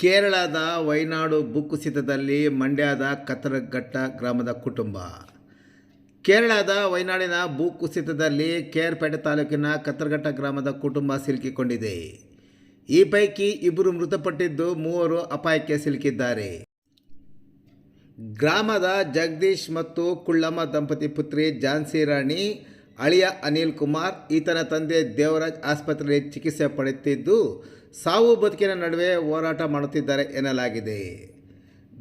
ಕೇರಳದ ವೈನಾಡು ಭೂಕುಸಿತದಲ್ಲಿ ಮಂಡ್ಯದ ಕತ್ತರಘಟ್ಟ ಗ್ರಾಮದ ಕುಟುಂಬ. ಕೇರಳದ ವೈನಾಡಿನ ಭೂಕುಸಿತದಲ್ಲಿ ಕೇರ್ಪೇಟೆ ತಾಲೂಕಿನ ಕತ್ತರಘಟ್ಟ ಗ್ರಾಮದ ಕುಟುಂಬ ಸಿಲುಕಿಕೊಂಡಿದೆ. ಈ ಪೈಕಿ ಇಬ್ಬರು ಮೃತಪಟ್ಟಿದ್ದು ಮೂವರು ಅಪಾಯಕ್ಕೆ ಸಿಲುಕಿದ್ದಾರೆ. ಗ್ರಾಮದ ಜಗದೀಶ್ ಮತ್ತು ಕುಳ್ಳಮ್ಮ ದಂಪತಿ ಪುತ್ರಿ ಝಾನ್ಸಿ ರಾಣಿ, ಅಳಿಯ ಅನಿಲ್ ಕುಮಾರ್, ಈತನ ತಂದೆ ದೇವರಾಜ್ ಆಸ್ಪತ್ರೆಯಲ್ಲಿ ಚಿಕಿತ್ಸೆ ಪಡೆಯುತ್ತಿದ್ದು ಸಾವು ಬದುಕಿನ ನಡುವೆ ಹೋರಾಟ ಮಾಡುತ್ತಿದ್ದಾರೆ ಎನ್ನಲಾಗಿದೆ.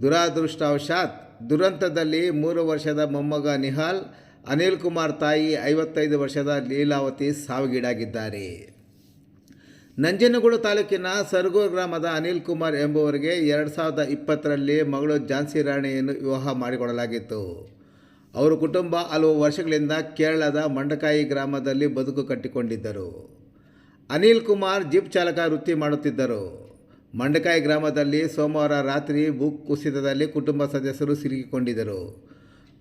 ದುರಾದೃಷ್ಟವಶಾತ್ ದುರಂತದಲ್ಲಿ ಮೂರು ವರ್ಷದ ಮೊಮ್ಮಗ ನಿಹಾಲ್, ಅನಿಲ್ ಕುಮಾರ್ ತಾಯಿ ಐವತ್ತೈದು ವರ್ಷದ ಲೀಲಾವತಿ ಸಾವಿಗೀಡಾಗಿದ್ದಾರೆ. ನಂಜನಗೂಡು ತಾಲೂಕಿನ ಸರಗೂರು ಗ್ರಾಮದ ಅನಿಲ್ ಕುಮಾರ್ ಎಂಬುವರಿಗೆ ಎರಡು ಸಾವಿರದ ಇಪ್ಪತ್ತರಲ್ಲಿ ಮಗಳು ಝಾನ್ಸಿ ರಾಣಿಯನ್ನು ವಿವಾಹ ಮಾಡಿಕೊಡಲಾಗಿತ್ತು. ಅವರ ಕುಟುಂಬ ಹಲವು ವರ್ಷಗಳಿಂದ ಕೇರಳದ ಮಂಡಕಾಯಿ ಗ್ರಾಮದಲ್ಲಿ ಬದುಕು ಕಟ್ಟಿಕೊಂಡಿದ್ದರು. ಅನಿಲ್ ಕುಮಾರ್ ಜೀಪ್ ಚಾಲಕ ವೃತ್ತಿ ಮಾಡುತ್ತಿದ್ದರು. ಮಂಡಕಾಯಿ ಗ್ರಾಮದಲ್ಲಿ ಸೋಮವಾರ ರಾತ್ರಿ ಬುಕ್ ಕುಸಿತದಲ್ಲಿ ಕುಟುಂಬ ಸದಸ್ಯರು ಸಿಲುಕಿಕೊಂಡಿದ್ದರು.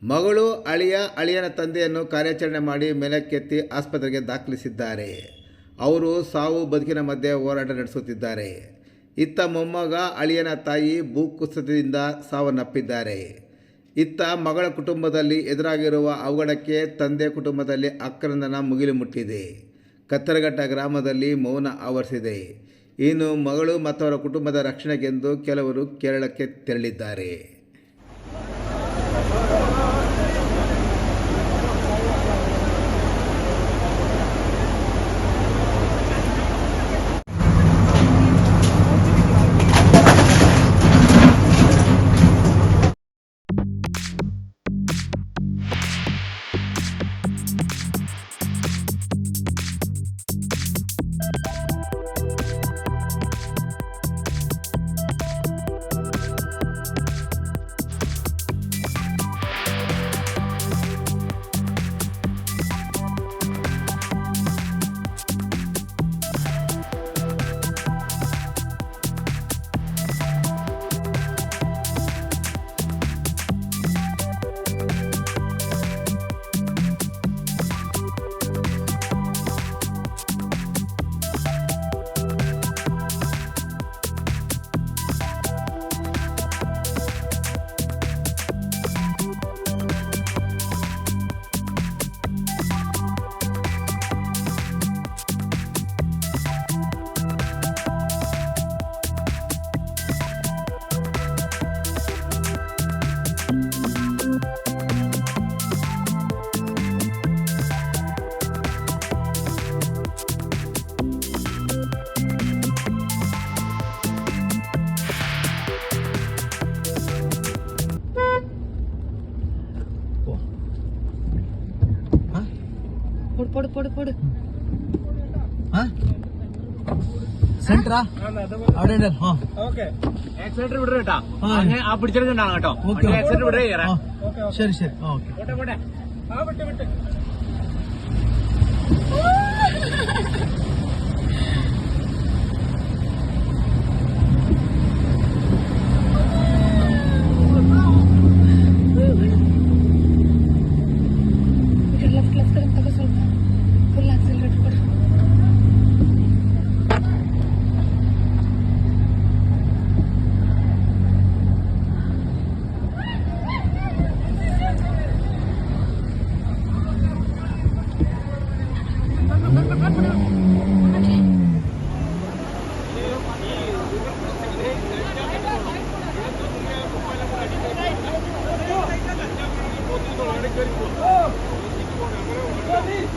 ಮಗಳು ಅಳಿಯ, ಅಳಿಯನ ತಂದೆಯನ್ನು ಕಾರ್ಯಾಚರಣೆ ಮಾಡಿ ಮೇಲಕ್ಕೆತ್ತಿ ಆಸ್ಪತ್ರೆಗೆ ದಾಖಲಿಸಿದ್ದಾರೆ. ಅವರು ಸಾವು ಬದುಕಿನ ಮಧ್ಯೆ ಹೋರಾಟ ನಡೆಸುತ್ತಿದ್ದಾರೆ. ಇತ್ತ ಮೊಮ್ಮಗ, ಅಳಿಯನ ತಾಯಿ ಭೂಕುಸಿತದಿಂದ ಸಾವನ್ನಪ್ಪಿದ್ದಾರೆ. ಇತ್ತ ಮಗಳ ಕುಟುಂಬದಲ್ಲಿ ಎದುರಾಗಿರುವ ಅವಘಡಕ್ಕೆ ತಂದೆ ಕುಟುಂಬದಲ್ಲಿ ಅಕ್ರಂದನ ಮುಗಿಲು ಮುಟ್ಟಿದೆ. ಕತ್ತರಘಟ್ಟ ಗ್ರಾಮದಲ್ಲಿ ಮೌನ ಆವರಿಸಿದೆ. ಇನ್ನು ಮಗಳು ಮತ್ತು ಅವರ ಕುಟುಂಬದ ರಕ್ಷಣೆಗೆಂದು ಕೆಲವರು ಕೇರಳಕ್ಕೆ ತೆರಳಿದ್ದಾರೆ. പൊട് പൊട് പൊട്. സെന്ററാ അവിടെ ആക്സിലേറ്റർ വിടരുത് കേട്ടോ. അങ്ങനെ ആ പിടിച്ചെടുക്കണ്ടാണ് കേട്ടോ. ആക്സിലേറ്റർ വിടരുത് ശരി ശരി. ഓക്കെ. ആ വിട്ട് വിട്ട്. Hadi.